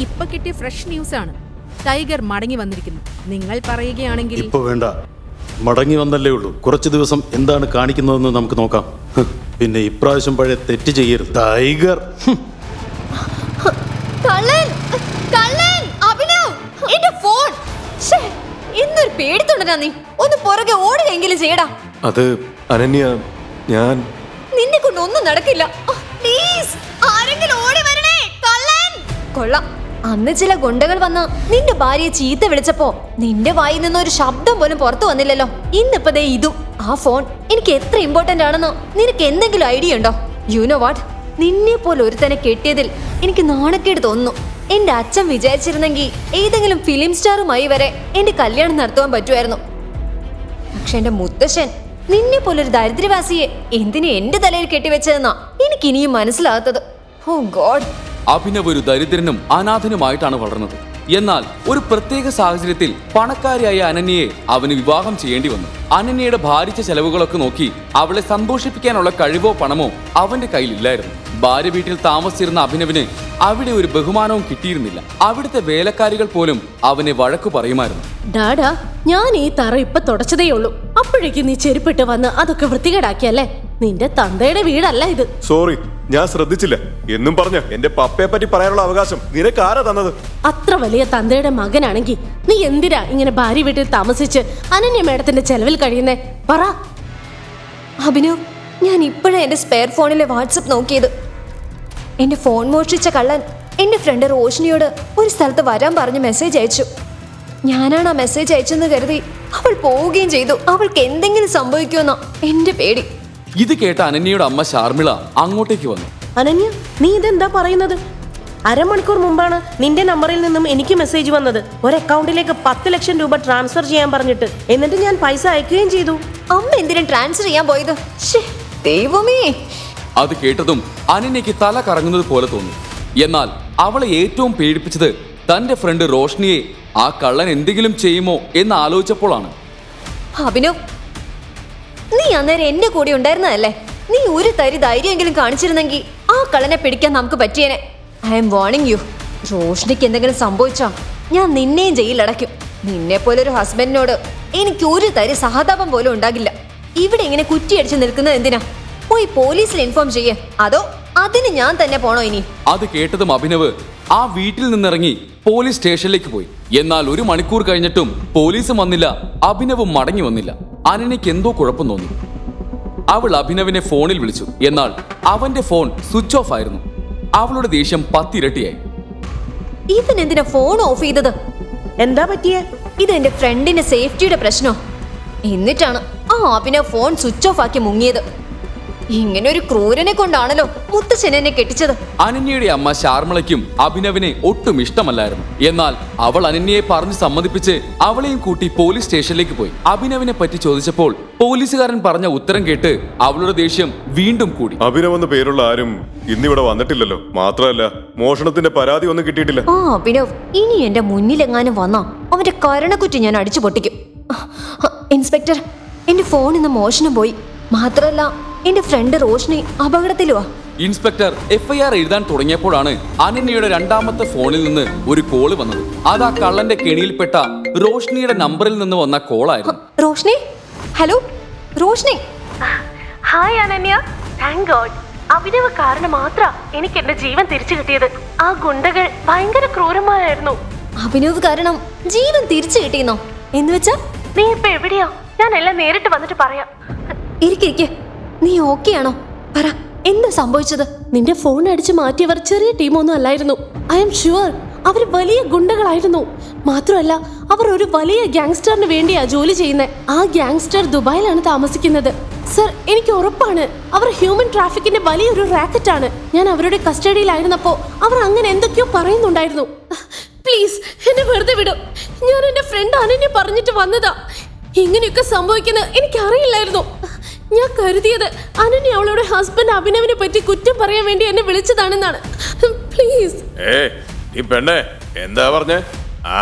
ഇപ്പൊ കിട്ടിയ fresh news ആണ് ടൈഗർ മടങ്ങി വന്നിരിക്കുന്നു. നിങ്ങൾ പറയുകയാണെങ്കിൽ ഇപ്പൊ വേണ്ട. മടങ്ങി വന്നല്ലേ ഉള്ളൂ. കുറച്ച് ദിവസം എന്താണ് കാണിക്കുന്നതെന്ന് നമുക്ക് നോക്കാം. പിന്നെ ഇപ്രാവശ്യം പഴയ തെറ്റ് ചെയ്യരുത്. ടൈഗർ. കള്ളൻ കള്ളൻ അഭിനവ് എന്റെ ഫോൺ. എന്തൊരു പേടിത്തൊണ്ടനാ നീ. ഒന്ന് പുറകെ ഓടുകയെങ്കിലും ചെയ്യടാ. അത് അനന്യ ഞാൻ. നിന്നെ കൊണ്ട് ഒന്നും നടക്കില്ല പ്ലീസ് ആരെങ്കിലും ഓടി വരണേ. കള്ളൻ. കൊള്ളാം. അന്ന് ചില ഗുണ്ടകൾ വന്ന് നിന്റെ ഭാര്യയെ ചീത്ത വിളിച്ചപ്പോ നിന്റെ വായിൽ നിന്ന് ഒരു ശബ്ദം പോലും പുറത്തു വന്നില്ലല്ലോ. ഇന്നിപ്പോ ദേ ഇതും. ആ ഫോൺ എനിക്ക് എത്ര ഇമ്പോർട്ടന്റ് ആണെന്ന് നിനക്ക് എന്തെങ്കിലും ഐഡിയ ഉണ്ടോ? യു നോ വാട്ട് നിന്നെ പോലെ ഒരുത്തനെ കെട്ടിയതിൽ എനിക്ക് നാണക്കേട് തോന്നുന്നു. എന്റെ അച്ഛൻ വിചാരിച്ചിരുന്നെങ്കിൽ ഏതെങ്കിലും ഫിലിം സ്റ്റാറുമായി വരെ എന്റെ കല്യാണം നടത്തുവാൻ പറ്റുമായിരുന്നു പക്ഷെ എന്റെ മുത്തശ്ശൻ നിന്നെ പോലൊരു ദരിദ്രവാസിയെ എന്തിനു എന്റെ തലയിൽ കെട്ടിവെച്ചതെന്നാ എനിക്ക് ഇനിയും മനസ്സിലാകാത്തത്. ഓ ഗോഡ് അഭിനവ് ഒരു ദരിദ്രനും അനാഥനുമായിട്ടാണ് വളർന്നത്. എന്നാൽ ഒരു പ്രത്യേക സാഹചര്യത്തിൽ പണക്കാരിയായ അനന്യയെ അവന് വിവാഹം ചെയ്യേണ്ടി വന്നു. അനന്യയുടെ ഭാരിച്ച ചെലവുകളൊക്കെ നോക്കി അവളെ സന്തോഷിപ്പിക്കാനുള്ള കഴിവോ പണമോ അവന്റെ കയ്യിലില്ലായിരുന്നു. ഭാര്യ വീട്ടിൽ താമസിച്ചിരുന്ന അഭിനവിന് അവിടെ ഒരു ബഹുമാനവും കിട്ടിയിരുന്നില്ല. അവിടുത്തെ വേലക്കാരികൾ പോലും അവനെ വഴക്കു പറയുമായിരുന്നു. ഡാഡാ ഞാൻ ഈ തറ ഇപ്പൊ തുടച്ചതേ ഉള്ളൂ അപ്പോഴേക്കും നീ ചെരുപ്പിട്ട് വന്ന് അതൊക്കെ വൃത്തികേടാക്കിയല്ലേ? നിന്റെ തന്തയുടെ വീടല്ല ഇത്. സോറി ഞാൻ ശ്രദ്ധിച്ചില്ല. എന്നും പറഞ്ഞ എന്റെ പപ്പയെ പറ്റി പറയാനുള്ള അവകാശം നിനക്ക് ആരാ തന്നത്? അത്ര വലിയ തന്തയുടെ മകനാണെങ്കിൽ നീ എന്തിനാ ഇങ്ങനെ ഭാര്യ വീട്ടിൽ താമസിച്ച് അനന്യ മേഡത്തിന്റെ ചെലവിൽ കഴിയുന്നേ? പറ. അഭിനു ഞാൻ ഇപ്പോഴാണ് എന്റെ സ്പെയർ ഫോണിലെ വാട്സപ്പ് നോക്കിയത്. എന്റെ ഫോൺ മോഷ്ടിച്ച കള്ളൻ എന്റെ ഫ്രണ്ട് റോഷിനിയോട് ഒരു സ്ഥലത്ത് വരാൻ പറഞ്ഞ് മെസ്സേജ് അയച്ചു. ഞാനാണ് ആ മെസ്സേജ് അയച്ചെന്ന് കരുതി അവൾ പോവുകയും ചെയ്തു. അവൾക്ക് എന്തെങ്കിലും സംഭവിക്കുമെന്നോ? എന്റെ പേടി. ഇത് കേട്ട അനന്യയുടെ അമ്മ ശാർമിള അങ്ങോട്ടേക്ക് വന്നു. അനന്യ നീ ഇതെന്താ പറയുന്നത്? അരമണിക്കൂർ മുമ്പാണ് നിന്റെ നമ്പറിൽ നിന്നും എനിക്ക് മെസ്സേജ് വന്നത്. ഒരു അക്കൗണ്ടിലേക്ക് പത്ത് ലക്ഷം രൂപ ട്രാൻസ്ഫർ ചെയ്യാൻ പറഞ്ഞിട്ട്. എന്നിട്ട് ഞാൻ പൈസ അയക്കുകയും ചെയ്തു. അമ്മ എന്തിനും ട്രാൻസ്ഫർ ചെയ്യാൻ പോയത്? ശ്ശേ, ദൈവമേ. അത് കേട്ടതും അനന്യയ്ക്ക് തല കറങ്ങുന്നത് പോലെ തോന്നി. എന്നാൽ അവളെ ഏറ്റവും പേടിപ്പിച്ചത് തന്റെ ഫ്രണ്ട് റോഷ്നിയെ ആ കള്ളൻ എന്തെങ്കിലും ചെയ്യുമോ എന്ന് ആലോചിച്ചപ്പോഴാണ്. അഭിനവ് നീ അന്നേരം എന്റെ കൂടെ ഉണ്ടായിരുന്നതല്ലേ? നീ ഒരു തരി ധൈര്യമെങ്കിലും കാണിച്ചിരുന്നെങ്കിൽ ആ കളനെ പിടിക്കാൻ നമുക്ക് പറ്റിയേനെ. ഐ എം വാണിംഗ് യു റോഷ്നിക്ക് എന്തെങ്കിലും സംഭവിച്ചാ ഞാൻ നിന്നെയും ജയിലടയ്ക്കും നിന്നെ പോലെ ഒരു ഹസ്ബൻഡിനോട് എനിക്ക് ഒരു തരി സഹതാപം പോലും ഉണ്ടാകില്ല. ഇവിടെ ഇങ്ങനെ കുറ്റിയടിച്ച് നിൽക്കുന്നത് എന്തിനാ? പോയി പോലീസിൽ ഇൻഫോം ചെയ്യേ. അതോ അതിന് ഞാൻ തന്നെ പോണോ ഇനി? അത് കേട്ടതും അഭിനവ് ആ വീട്ടിൽ നിന്നിറങ്ങി പോലീസ് സ്റ്റേഷനിലേക്ക് പോയി. എന്നാൽ ഒരു മണിക്കൂർ കഴിഞ്ഞിട്ടും പോലീസും വന്നില്ല. അഭിനവും മടങ്ങി വന്നില്ല. അനനയ്ക്ക് എന്തോ കുഴപ്പം തോന്നി. അവൾ അഭിനവിനെ ഫോണിൽ വിളിച്ചു. എന്നാൽ അവന്റെ ഫോൺ സ്വിച്ച് ഓഫ് ആയിരുന്നു. അവളുടെ ദേഷ്യം പത്തിരട്ടിയായി. ഇവൻ എന്തിനാ ഫോൺ ഓഫ് ചെയ്തത്? എന്താ പറ്റിയേ? ഇത് എന്റെ ഫ്രണ്ടിന്റെ സേഫ്റ്റിയുടെ പ്രശ്നോ. എന്നിട്ടാണ് ആ അഭിനവ് ഫോൺ സ്വിച്ച് ഓഫ് ആക്കി മുങ്ങിയത്. ഇങ്ങനെ ഒരു ക്രൂരനെ കൊണ്ടാണല്ലോ മുത്തച്ഛൻ എന്നെ കെട്ടിച്ചത്. അനന്യയുടെ അമ്മ ശാർമളയ്ക്കും അഭിനവിനെ ഒട്ടും ഇഷ്ടമല്ലായിരുന്നു. എന്നാൽ അവൾ അനന്യയെ പറഞ്ഞ് സമ്മതിപ്പിച്ച് അവളെയും കൂട്ടി പോലീസ് സ്റ്റേഷനിലേക്ക് പോയി. അഭിനവിനെ പറ്റി ചോദിച്ചപ്പോൾ പോലീസുകാരൻ പറഞ്ഞ ഉത്തരം കേട്ട് അവളുടെ ദേഷ്യം വീണ്ടും കൂടി. അഭിനവ് എന്ന പേരുള്ള ആരും ഇന്നിവിടെ വന്നിട്ടില്ലല്ലോ. മാത്രമല്ല മോഷണത്തിന്റെ പരാതി ഒന്നും കിട്ടിയിട്ടില്ല. ആ അഭിനവ് ഇനി എന്റെ മുന്നിലെങ്ങാനും വന്നാ അവന്റെ കരണക്കുറ്റി ഞാൻ അടിച്ചു പൊട്ടിക്കും ഇൻസ്പെക്ടർ എന്റെ ഫോൺ ഇന്ന് മോഷണം പോയി. മാത്രമല്ല എന്റെ ഫ്രണ്ട് റോഷ്നി അപകടത്തിലുവാ. ഇൻസ്പെക്ടർ എഫ്ഐആർ എഴുതാൻ തുടങ്ങിയപ്പോഴാണ് അനന്യയുടെ രണ്ടാമത്തെ ഫോണിൽ നിന്ന് ഒരു കോൾ വന്നത്. അത് ആ കള്ളന്റെ കെണിയിൽപ്പെട്ട റോഷ്നിയുടെ നമ്പറിൽ നിന്ന് വന്ന കോളായിരുന്നു. Roshni? Hello Roshni? Hi Ananya. Thank God Abhinav കാരണം മാത്ര എനിക്ക് എന്റെ ജീവൻ തിരിച്ചു കിട്ടിയത്. ആ ഗുണ്ടകൾ ഭയങ്കര ക്രൂരന്മാരായിരുന്നു. അഭിനവ് കാരണം ജീവൻ തിരിച്ചു കിട്ടിയെന്നോ? എന്ന് വെച്ചാ? നീ ഇപ്പൊ എവിടെയാ? ഞാൻ എല്ലാം നേരിട്ട് വന്നിട്ട് പറയാം. ഇരിക്കെ. നീ ഓക്കെ ആണോ? പറ എന്താ സംഭവിച്ചത്? നിന്റെ ഫോൺ അടിച്ചു മാറ്റിയവർ ചെറിയ ടീമൊന്നും അല്ലായിരുന്നു. ഐ എം ഷുവർ അവർ വലിയ ഗുണ്ടകളായിരുന്നു. മാത്രമല്ല അവർ ഒരു വലിയ ഗ്യാങ്സ്റ്ററിന് വേണ്ടിയാ ജോലി ചെയ്യുന്നത് ആ ഗ്യാങ്സ്റ്റർ ദുബായിലാണ് താമസിക്കുന്നത്. സർ എനിക്ക് ഉറപ്പാണ്. അവർ ഹ്യൂമൻ ട്രാഫിക്കിന്റെ വലിയൊരു റാക്കറ്റ് ആണ്. ഞാൻ അവരുടെ കസ്റ്റഡിയിലായിരുന്നപ്പോ അവർ അങ്ങനെ എന്തൊക്കെയോ പറയുന്നുണ്ടായിരുന്നു. പ്ലീസ് എന്നെ വെറുതെ വിടും. ഞാൻ എന്റെ ഫ്രണ്ട് അനന്യ പറഞ്ഞിട്ട് വന്നതാ. ഇങ്ങനെയൊക്കെ സംഭവിക്കുന്നത് എനിക്ക് അറിയില്ലായിരുന്നു ഞാൻ കരുതിയത് അനന്യ അവളുടെ ഹസ്ബൻഡ് അഭിനവിനെ പറ്റി കുറ്റം പറയാൻ വേണ്ടി എന്നെ വിളിച്ചതാണെന്നാണ്. പ്ലീസ് ഏ ഈ പെണ്ണെ എന്താ പറഞ്ഞേ?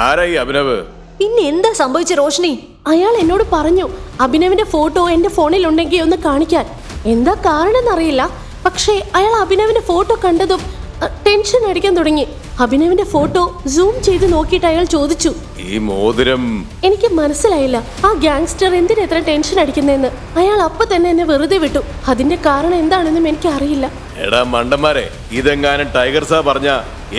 ആരാ ഈ അഭിനവ്? പിന്നെ എന്താ സംഭവിച്ച റോഷ്നി? അയാൾ എന്നോട് പറഞ്ഞു അഭിനവിന്റെ ഫോട്ടോ എന്റെ ഫോണിൽ ഉണ്ടെങ്കിൽ ഒന്ന് കാണിക്കാൻ. എന്താ കാരണം എന്നറിയില്ല പക്ഷേ അയാൾ അഭിനവിന്റെ ഫോട്ടോ കണ്ടതും ടെൻഷൻ അടിക്കാൻ തുടങ്ങി. അഭിനവിന്റെ ഫോട്ടോ സൂം ചെയ്ത് നോക്കിയിട്ട് അയാൾ ചോദിച്ചു ഈ മോതിരം. എനിക്ക് മനസ്സിലായില്ല ആ ഗാങ്സ്റ്റർ എന്തിനാ എത്ര ടെൻഷൻ അടിക്കുന്നതെന്ന്? അയാൾ അപ്പൊ തന്നെ എന്നെ വെറുതെ വിട്ടു. അതിന്റെ കാരണം എന്താണെന്നും എനിക്ക് അറിയില്ല. എടാ മണ്ടന്മാരെ ഇതെങ്ങാനും ടൈഗർ സാ പറഞ്ഞ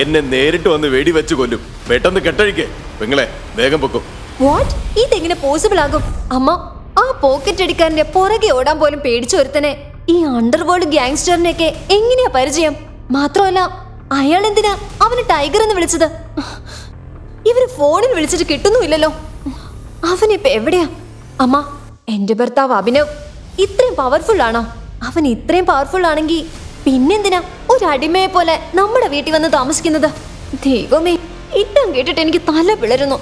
എന്നെ നേരിട്ട് വന്ന് വെടിവെച്ച് കൊല്ലും. പെട്ടെന്ന് കെട്ടഴിക്കേ. പെങ്ങളെ വേഗം പൊക്കും. വാട്ട് ഇതെങ്ങനെ പോസിബിൾ ആകും? അമ്മ ആ പോക്കറ്റ് അടിക്കാരന്റെ പുറകെ ഓടാൻ പോലും പേടിച്ചു ഒരുത്തനെ ഈ അണ്ടർവേൾഡ് ഗ്യാങ്സ്റ്ററിനെയൊക്കെ എങ്ങനെയാ പരിചയം? മാത്രമല്ല അയാൾ എന്തിനാ അവന് ടൈഗർ എന്ന് വിളിച്ചത്? ഇവർ ഫോണിൽ വിളിച്ചിട്ട് കിട്ടുന്നുമില്ലല്ലോ. അവനിപ്പോ എവിടെയാ? അമ്മ എന്റെ ഭർത്താവ് അഭിനവ് ഇത്രയും പവർഫുൾ ആണോ? അവൻ ഇത്രയും പവർഫുൾ ആണെങ്കിൽ പിന്നെന്തിനാ ഒരു അടിമയെ പോലെ നമ്മുടെ വീട്ടിൽ വന്ന് താമസിക്കുന്നത്? ദൈവമേ ഇട്ടം കേട്ടിട്ട് എനിക്ക് തല പിളരുന്നു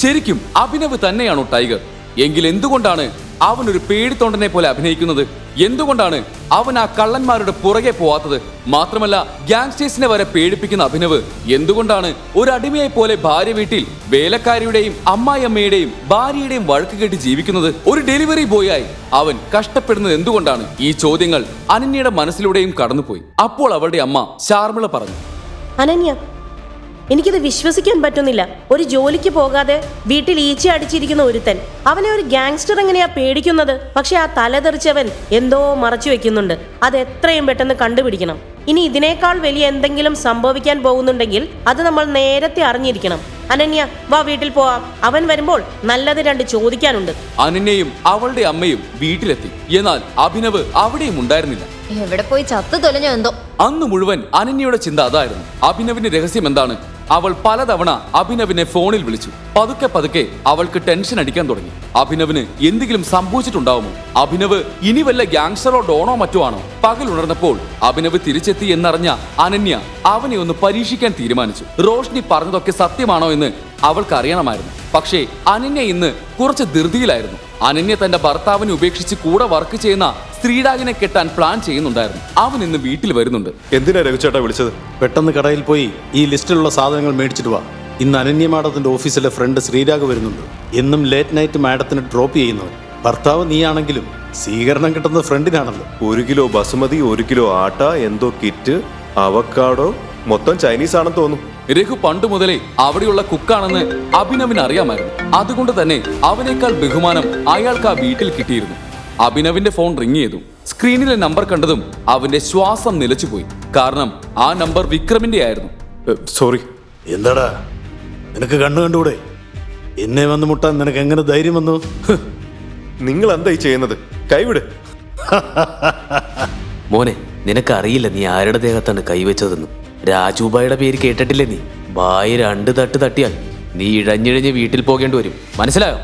ശരിക്കും അഭിനവ് തന്നെയാണോ ടൈഗർ എങ്കിൽ എന്തുകൊണ്ടാണ് അവൻ ഒരു പേടിത്തൊണ്ടനെ പോലെ അഭിനയിക്കുന്നത്. എന്തുകൊണ്ടാണ് അവൻ ആ കള്ളന്മാരുടെ പുറകെ പോവാത്തത്? മാത്രമല്ല ഗ്യാങ്സ്റ്റേഴ്സിനെ വരെ പേടിപ്പിക്കുന്ന അഭിനവ് എന്തുകൊണ്ടാണ് ഒരു അടിമയെ പോലെ ഭാര്യ വീട്ടിൽ വേലക്കാരിയുടെയും അമ്മായിയമ്മയുടെയും ഭാര്യയുടെയും വഴക്ക് കേട്ട് ജീവിക്കുന്നത്? ഒരു ഡെലിവറി ബോയായി അവൻ കഷ്ടപ്പെടുന്നത് എന്തുകൊണ്ടാണ്? ഈ ചോദ്യങ്ങൾ അനന്യയുടെ മനസ്സിലൂടെയും കടന്നുപോയി. അപ്പോൾ അവളുടെ അമ്മ ശാർമിള പറഞ്ഞു. അനന്യ എനിക്കിത് വിശ്വസിക്കാൻ പറ്റുന്നില്ല. ഒരു ജോലിക്ക് പോകാതെ വീട്ടിൽ ഈച്ച അടിച്ചിരിക്കുന്ന ഒരുത്തൻ. അവനെ ഒരു ഗാങ്സ്റ്റർ എങ്ങനെയാ പേടിക്കുന്നത്? പക്ഷെ ആ തലതെറിച്ചവൻ എന്തോ മറച്ചു വെക്കുന്നുണ്ട്. അത് എത്രയും പെട്ടെന്ന് കണ്ടുപിടിക്കണം. ഇനി ഇതിനേക്കാൾ വലിയ എന്തെങ്കിലും സംഭവിക്കാൻ പോകുന്നുണ്ടെങ്കിൽ അത് നമ്മൾ നേരത്തെ അറിഞ്ഞിരിക്കണം. അനന്യ വാ വീട്ടിൽ പോവാം. അവൻ വരുമ്പോൾ നല്ലത് രണ്ട് ചോദിക്കാനുണ്ട്. അനന്യയും അവളുടെ അമ്മയും വീട്ടിലെത്തി. എന്നാൽ അഭിനവ് അവിടെയും ഉണ്ടായിരുന്നില്ല. എവിടെ പോയി ചത്തു തൊലഞ്ഞോ എന്തോ? അന്ന് മുഴുവൻ അനന്യയുടെ ചിന്ത അതായിരുന്നു. അഭിനവിന്റെ രഹസ്യം എന്താണ്? അവൾ പലതവണ അഭിനവിനെ ഫോണിൽ വിളിച്ചു. പതുക്കെ പതുക്കെ അവൾക്ക് ടെൻഷൻ അടിക്കാൻ തുടങ്ങി. അഭിനവിന് എന്തെങ്കിലും സംഭവിച്ചിട്ടുണ്ടാവുമോ? അഭിനവ് ഇനി വല്ല ഗ്യാങ്സ്റ്ററോ ഡോണോ മറ്റോ ആണോ? പകലുണർന്നപ്പോൾ അഭിനവ് തിരിച്ചെത്തി എന്നറിഞ്ഞ അനന്യ അവനെ ഒന്ന് പരീക്ഷിക്കാൻ തീരുമാനിച്ചു. റോഷ്നി പറഞ്ഞതൊക്കെ സത്യമാണോ എന്ന് അവൾക്ക് അറിയണമായിരുന്നു പക്ഷേ അനന്യ ഇന്ന് കുറച്ച് ധൃതിയിലായിരുന്നു. അനന്യ തന്റെ ഭർത്താവിനെ ഉപേക്ഷിച്ച് കൂടെ വർക്ക് ചെയ്യുന്ന ശ്രീരാഗിനെ കെട്ടാൻ പ്ലാൻ ചെയ്യുന്നുണ്ടായിരുന്നു. അവൻ ഇന്ന് വീട്ടിൽ വരുന്നുണ്ട്. എന്തിനാ രഘുചേട്ടാ വിളിച്ചത്? പെട്ടെന്ന് കടയിൽ പോയി ഈ ലിസ്റ്റിലുള്ള സാധനങ്ങൾ മേടിച്ചിട്ട് വാ. ഇന്ന് അനന്യ മാഡത്തിന്റെ ഓഫീസിലെ ഫ്രണ്ട് ശ്രീരാഗ് വരുന്നുണ്ട്. എന്നും ലേറ്റ് നൈറ്റ് മാഡത്തിന് ഡ്രോപ്പ് ചെയ്യുന്നവൻ. ഭർത്താവ് നീയാണെങ്കിലും സ്വീകരണം കിട്ടുന്നത് ഫ്രണ്ടിനാണല്ലോ. ഒരു കിലോ ബസുമതി ഒരു കിലോ ആട്ട എന്തോ കിറ്റ് അവക്കാടോ മൊത്തം ചൈനീസ് ആണെന്ന് തോന്നുന്നു രഘു പണ്ട് മുതലേ അവിടെയുള്ള കുക്കാണെന്ന് അഭിനവിന് അറിയാമായിരുന്നു. അതുകൊണ്ട് തന്നെ അവനേക്കാൾ ബഹുമാനം അയാൾക്ക് ആ വീട്ടിൽ കിട്ടിയിരുന്നു. അഭിനവിന്റെ ഫോൺ റിങ് ചെയ്തു. സ്ക്രീനിലെ നമ്പർ കണ്ടതും അവന്റെ ശ്വാസം നിലച്ചുപോയി. കാരണം ആ നമ്പർ വിക്രമിന്റെ ആയിരുന്നു. സോറി. എന്താടാ? നിനക്ക് കണ്ണു കണ്ടൂടെ എന്നെ വന്ന് മുട്ടാൻ നിനക്ക് എങ്ങനെ ധൈര്യം വന്നു? നിങ്ങൾ എന്തായി ചെയ്യുന്നത്? കൈവിട്. മോനെ നിനക്ക് അറിയില്ല നീ ആരുടെ ദേഹത്താണ് കൈവച്ചതെന്ന്. രാജുബായുടെ പേര് കേട്ടിട്ടില്ലേ നീ? ബായി രണ്ട് തട്ട് തട്ടിയാൽ നീ ഇഴഞ്ഞിഴഞ്ഞ് വീട്ടിൽ പോകേണ്ടി വരും. മനസ്സിലായോ?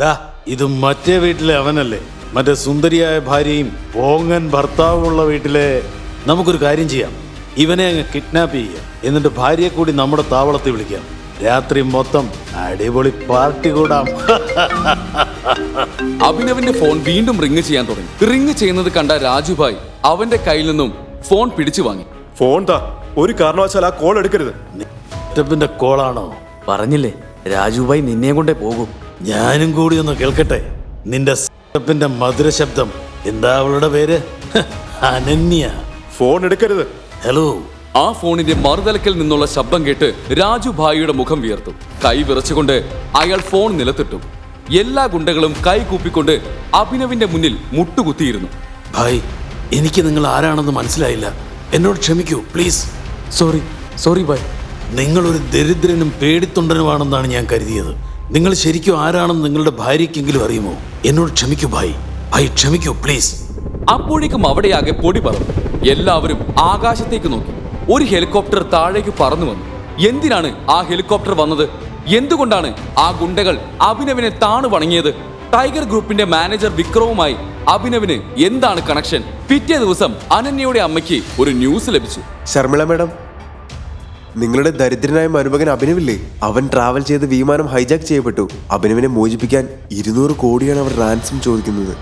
ഡാ ഇത് മറ്റേ വീട്ടിലെ അവനല്ലേ. മറ്റേ സുന്ദരിയായ ഭാര്യയും പോങ്ങൻ ഭർത്താവുമുള്ള വീട്ടിലെ നമുക്കൊരു കാര്യം ചെയ്യാം. ഇവനെ അങ്ങ് കിഡ്നാപ്പ് ചെയ്യാം എന്നിട്ട് ഭാര്യയെ കൂടി നമ്മുടെ താവളത്തിൽ വിളിക്കാം. രാത്രി മൊത്തം അടിപൊളി പാർട്ടി കൂടാം. അഭിനവിന്റെ ഫോൺ വീണ്ടും റിങ് ചെയ്യാൻ തുടങ്ങി. റിങ് ചെയ്യുന്നത് കണ്ട രാജുഭായ് അവന്റെ കയ്യിൽ നിന്നും ഫോൺ പിടിച്ചു വാങ്ങി. ഫോൺ താ. ഒരു കാരണവശാൽ ആ കോൾ എടുക്കരുത്. സ്റ്റെപ്പിന്റെ കോളാണോ? പറഞ്ഞില്ലേ? രാജുബായി നിന്നെ കൊണ്ടേ പോകും. ഞാനും കൂടി ഒന്ന് കേൾക്കട്ടെ? നിന്റെ സ്റ്റെപ്പിന്റെ മധുര ശബ്ദം എന്താ അവളുടെ പേര്? അനന്യ. ഫോൺ എടുക്കരുത്. ഹലോ ആ ഫോണിന്റെ മറുതലക്കിൽ നിന്നുള്ള ശബ്ദം കേട്ട് രാജു ഭായിയുടെ മുഖം വിയർത്തു. കൈ വിറച്ചുകൊണ്ട് അയാൾ ഫോൺ നിലത്തിട്ടു. എല്ലാ ഗുണ്ടകളും കൈ കൂപ്പിക്കൊണ്ട് അഭിനവിന്റെ മുന്നിൽ മുട്ടുകുത്തിയിരുന്നു. ഭായ് എനിക്ക് നിങ്ങൾ ആരാണെന്ന് മനസ്സിലായില്ല. എന്നോട് ക്ഷമിക്കൂ പ്ലീസ്. സോറി സോറി ബായ് നിങ്ങളൊരു ദരിദ്രനും പേടിത്തൊണ്ടനുമാണെന്നാണ് ഞാൻ കരുതിയത്. നിങ്ങൾ ശരിക്കും ആരാണെന്ന് നിങ്ങളുടെ ഭാര്യയ്ക്കെങ്കിലും അറിയുമോ? എന്നോട് ക്ഷമിക്കൂ ഭായ്. ഭായ് ക്ഷമിക്കൂ പ്ലീസ്. അപ്പോഴേക്കും അവിടെയാകെ പൊടി പറന്നു. എല്ലാവരും ആകാശത്തേക്ക് നോക്കി. ഒരു ഹെലികോപ്റ്റർ താഴേക്ക് പറന്നു വന്നു. എന്തിനാണ് ആ ഹെലികോപ്റ്റർ വന്നത്? എന്തുകൊണ്ടാണ് ആ ഗുണ്ടകൾ അഭിനവിനെ താണു വണങ്ങിയത്? ടൈഗർ ഗ്രൂപ്പിന്റെ മാനേജർ വിക്രവുമായി അഭിനവിന് എന്താണ് കണക്ഷൻ പിറ്റേ ദിവസം അനന്യയുടെ അമ്മയ്ക്ക് ഒരു ന്യൂസ് ലഭിച്ചു. ശർമിള മേഡം നിങ്ങളുടെ ദരിദ്രനായ മരുമകൻ അഭിനവില്ലേ? അവൻ ട്രാവൽ ചെയ്ത് വിമാനം ഹൈജാക്ക് ചെയ്യപ്പെട്ടു. അഭിനവിനെ മോചിപ്പിക്കാൻ ഇരുന്നൂറ് കോടിയാണ് അവർ റാൻസം ചോദിക്കുന്നത്.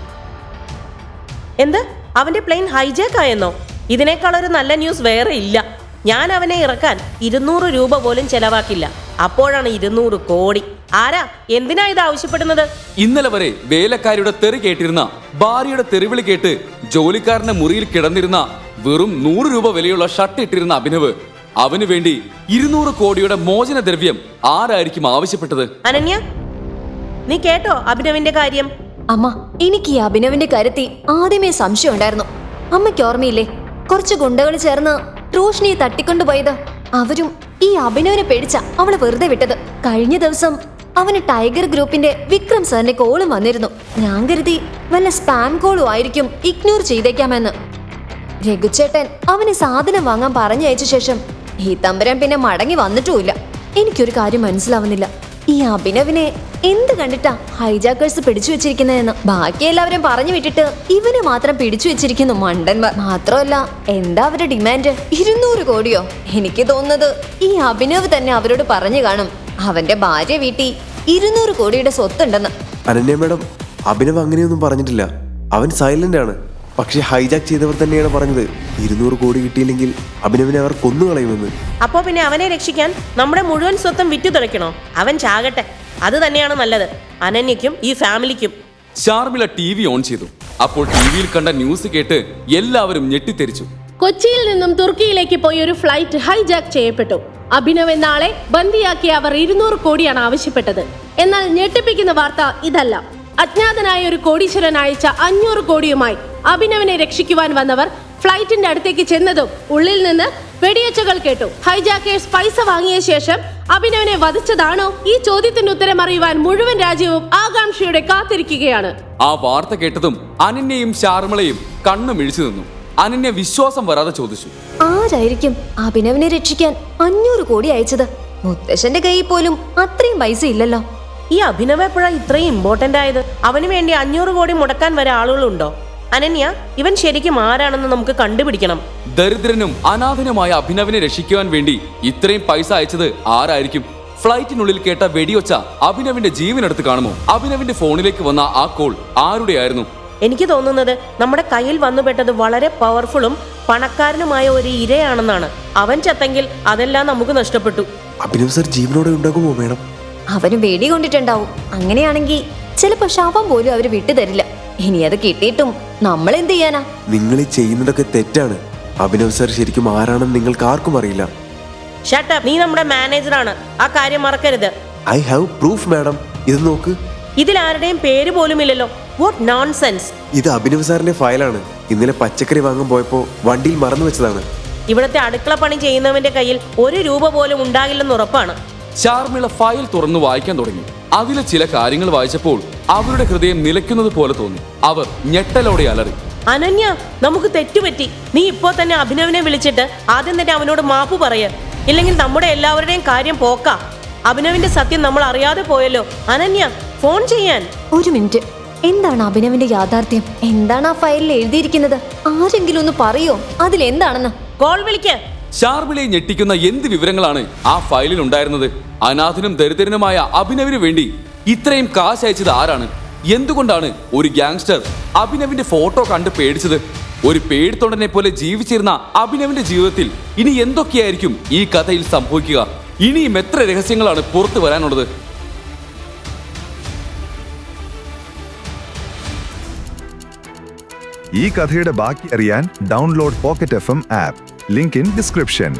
എന്ത്? അവന്റെ പ്ലെയിൻ ഹൈജാക്ക് ആയെന്നോ? ഇതിനേക്കാൾ ഒരു നല്ല ന്യൂസ് വേറെ ഇല്ല. ഞാൻ അവനെ ഇറക്കാൻ ഇരുന്നൂറ് രൂപ പോലും ചെലവാക്കില്ല. അപ്പോഴാണ് ഇരുന്നൂറ് കോടി. ആരാ? എന്തിനാ ഇത് ആവശ്യപ്പെടുന്നത്? ഇന്നലെ വരെ വേലക്കാരിയുടെ തെറി കേട്ടിരുന്ന ഭാര്യയുടെ തെറിവിളി കേട്ട് ജോലിക്കാരന്റെ മുറിയിൽ കിടന്നിരുന്ന വെറും നൂറ് രൂപ വിലയുള്ള ഷർട്ട് ഇട്ടിരുന്ന അഭിനവ് അവന് വേണ്ടി ഇരുന്നൂറ് കോടിയുടെ മോചന ദ്രവ്യം ആരായിരിക്കും ആവശ്യപ്പെട്ടത്? അനന്യ നീ കേട്ടോ അഭിനവിന്റെ കാര്യം? അമ്മ എനിക്ക് ഈ അഭിനവിന്റെ കാര്യത്തിൽ ആദ്യമേ സംശയം ഉണ്ടായിരുന്നു. അമ്മയ്ക്ക് ഓർമ്മയില്ലേ കുറച്ച് ഗുണ്ടകൾ ചേർന്ന് റോഷിനിയെ തട്ടിക്കൊണ്ടുപോയത്? അവരും ഈ അഭിനവിനെ പേടിച്ച അവളെ വെറുതെ വിട്ടത്. കഴിഞ്ഞ ദിവസം അവന് ടൈഗർ ഗ്രൂപ്പിന്റെ വിക്രം സാറിന്റെ കോളും വന്നിരുന്നു. ഞാൻ കരുതി വല്ല സ്പാം കോളും ആയിരിക്കും ഇഗ്നോർ ചെയ്തേക്കാമെന്ന്. രഘുചേട്ടൻ അവന് സാധനം വാങ്ങാൻ പറഞ്ഞയച്ച ശേഷം ഈ തമ്പുരാൻ പിന്നെ മടങ്ങി വന്നിട്ടുമില്ല. എനിക്കൊരു കാര്യം മനസ്സിലാവുന്നില്ല. ഈ അഭിനവിനെ എന്ത് കണ്ടിട്ടാ ഹൈജാക്കേഴ്സ് പിടിച്ചു വെച്ചിരിക്കുന്നതെന്ന്? ബാക്കി എല്ലാവരും പറഞ്ഞു വിട്ടിട്ട് ഇവനെ മാത്രം പിടിച്ചു വെച്ചിരിക്കുന്നു മണ്ടന്മാർ. മാത്രമല്ല എന്താ അവരുടെ ഡിമാൻഡ്? ഇരുന്നൂറ് കോടിയോ? എനിക്ക് തോന്നുന്നത് ഈ അഭിനവ് തന്നെ അവരോട് പറഞ്ഞു കാണും. അവന്റെ ഭാര്യ വീട്ടി ഇരുന്നൂറ് കോടിയുടെ സ്വത്തുണ്ടെന്ന്. അനന്യ മേഡം അഭിനവ് അങ്ങനെയൊന്നും പറഞ്ഞിട്ടില്ല. അവൻ സൈലന്റ് ആണ്. പക്ഷെ ഹൈജാക്ക് ചെയ്തവർ തന്നെയാണ് പറഞ്ഞത്. ഇരുന്നൂറ് കോടി കിട്ടിയില്ലെങ്കിൽ അഭിനവിനെ അവർ കൊന്നുകളയുമെന്ന്. അപ്പോ പിന്നെ അവനെ രക്ഷിക്കാൻ നമ്മുടെ മുഴുവൻ സ്വത്തും വിറ്റു തുടയ്ക്കണോ? അവൻ ചാകട്ടെ. അത് തന്നെയാണ് നല്ലത്. അനന്യക്കും ഈ ഫാമിലിക്കും. ഷാർമിള ടി വി ഓൺ ചെയ്തു. അപ്പോൾ ടി വിയിൽ കണ്ട ന്യൂസ് കേട്ട് എല്ലാവരും ഞെട്ടിത്തെരിച്ചു. കൊച്ചിയിൽ നിന്നും തുർക്കിയിലേക്ക് പോയി ഒരു ഫ്ലൈറ്റ് ഹൈജാക്ക് ചെയ്യപ്പെട്ടു. അഭിനവ് എന്ന ആളെ ബന്ദിയാക്കി അവർ ഇരുന്നൂറ് കോടിയാണ് ആവശ്യപ്പെട്ടത്. എന്നാൽ ഞെട്ടിപ്പിക്കുന്ന വാർത്ത ഇതല്ല. അജ്ഞാതനായ ഒരു കോടീശ്വരൻ അയച്ച അഞ്ഞൂറ് കോടിയുമായി അഭിനവിനെ രക്ഷിക്കുവാൻ വന്നവർ ഫ്ലൈറ്റിന്റെ അടുത്തേക്ക് ചെന്നതും ഉള്ളിൽ നിന്ന് വെടിയച്ചകൾ കേട്ടു. ഹൈജാക്കേഴ്സ് പൈസ വാങ്ങിയ ശേഷം അഭിനവനെ വധിച്ചതാണോ? ഈ ചോദ്യത്തിന് ഉത്തരം അറിയുവാൻ മുഴുവൻ രാജ്യവും ആകാംക്ഷയോടെ കാത്തിരിക്കുകയാണ്. ആ വാർത്ത കേട്ടതും അനന്യയും ശാർമളയും കണ്ണു മിഴിച്ചു നിന്നു. അനന്യ വിശ്വാസം വരാതെ ചോദിച്ചു. ആരായിരിക്കും അഭിനവിനെ രക്ഷിക്കാൻ അഞ്ഞൂറ് കോടി അയച്ചത്? മുത്തശ്ശന്റെ കയ്യിൽ പോലും അത്രയും പൈസ ഇല്ലല്ലോ. ഈ അഭിനവ എപ്പോഴാ ഇത്രയും ഇമ്പോർട്ടന്റ് ആയത്? അവന് വേണ്ടി അഞ്ഞൂറ് കോടി മുടക്കാൻ വരെ ആളുകളുണ്ടോ? അനന്യ ഇവൻ ശരിക്കും ആരാണെന്ന് നമുക്ക് കണ്ടുപിടിക്കണം. ദരിദ്രനും അനാഥനുമായ അഭിനവിനെ രക്ഷിക്കുവാൻ വേണ്ടി ഇത്രയും പൈസ അയച്ചത് ആരായിരിക്കും? ഫ്ലൈറ്റിനുള്ളിൽ കേട്ട വെടിയൊച്ച അഭിനവിന്റെ ജീവനെടുത്ത് കാണുമോ? അഭിനവിന്റെ ഫോണിലേക്ക് വന്ന ആ കോൾ ആരുടെയായിരുന്നു? എനിക്ക് തോന്നുന്നത് നമ്മുടെ കയ്യിൽ വന്നുപെട്ടത് വളരെ പവർഫുള്ളും പണക്കാരനുമായ ഒരു ഇരയാണെന്നാണ്. അവൻ ചത്തെങ്കിൽ അതെല്ലാം നമുക്ക് നഷ്ടപ്പെട്ടു. അഭിനവ് സർ ജീവനോടെ ഉണ്ടാകുമോ മേഡം? അവന് വേടി കൊണ്ടിട്ടുണ്ടാവും. അങ്ങനെയാണെങ്കിൽ ചിലപ്പോ ശവം പോലും അവർ വിട്ടുതരില്ല ഇനി അത് കിട്ടിയിട്ടും നമ്മൾ എന്ത് ചെയ്യാനാ? നിങ്ങൾ ഈ ചെയ്യുന്നതൊക്കെ തെറ്റാണ്. അഭിനവ് സർ ശരിക്കും ആരാണെന്ന് നിങ്ങൾക്ക് ആർക്കും അറിയില്ല. ഷട്ടപ്പ് നീ നമ്മുടെ മാനേജറാണ് ആ കാര്യം മറക്കരുത്. ഐ ഹാവ് പ്രൂഫ് മാഡം ഇത് നോക്ക്. ഇതിൽ ആരുടെയും പേര് പോലും ഇല്ലല്ലോ വാട്ട് നോൺസെൻസ് ഇത് അഭിനവ് സാറിന്റെ ഫയലാണ്. ഇന്നലെ പച്ചക്കറി വാങ്ങാൻ പോയപ്പോ വണ്ടിയിൽ മറന്നു വെച്ചതാണ്. ഇവിടത്തെ അടുക്കള പണി ചെയ്യുന്നവന്റെ കയ്യിൽ ഒരു രൂപ പോലും ഉണ്ടാകില്ലെന്ന് ഉറപ്പാണ്. ചാർമിള ഫയൽ തുറന്നു വായിക്കാൻ തുടങ്ങി. അതിലെ ചില കാര്യങ്ങൾ വായിച്ചപ്പോൾ അവരുടെ ഹൃദയം നിലയ്ക്കുന്നത് പോലെ തോന്നി. അവർ ഞെട്ടലോടെ അലറി. അനന്യ നമുക്ക് തെറ്റുപറ്റി. നീ ഇപ്പോ തന്നെ അഭിനവിനെ വിളിച്ചിട്ട് ആദ്യം തന്നെ അവനോട് മാപ്പ് പറയ. ഇല്ലെങ്കിൽ നമ്മുടെ എല്ലാവരുടെയും കാര്യം പോക്കാ. അഭിനവിന്റെ സത്യം നമ്മൾ അറിയാതെ പോയല്ലോ. അനന്യ ഫോൺ ചെയ്യാൻ. ഒരു മിനിറ്റ്. എന്താണ് അഭിനവിന്റെ യാഥാർത്ഥ്യം? എന്താണ് ആ ഫയലിൽ എഴുതിയിരിക്കുന്നത്? ആരെങ്കിലും ഒന്ന് പറയോ? അതിൽ എന്താണെന്ന്? കോൾ വിളിക്ക്. ഷാർമിളയെ ഞെട്ടിക്കുന്ന എന്ത് വിവരങ്ങളാണ് ആ ഫയലിൽ ഉണ്ടായിരുന്നത്? അനാഥനും ദരിദ്രനുമായ അഭിനവിന് വേണ്ടി ഇത്രയും കാശ് അയച്ചത് ആരാണ്? എന്തുകൊണ്ടാണ് ഒരു ഗ്യാങ്സ്റ്റർ അഭിനവിന്റെ ഫോട്ടോ കണ്ട് പേടിച്ചത്? ഒരു പേടിത്തൊണ്ടനെ പോലെ ജീവിച്ചിരുന്ന അഭിനവിന്റെ ജീവിതത്തിൽ ഇനി എന്തൊക്കെയായിരിക്കും ഈ കഥയിൽ സംഭവിക്കുക? ഇനിയും എത്ര രഹസ്യങ്ങളാണ് പുറത്തു വരാനുള്ളത്? ഈ കഥയുടെ ബാക്കി അറിയാൻ download pocket F app link in description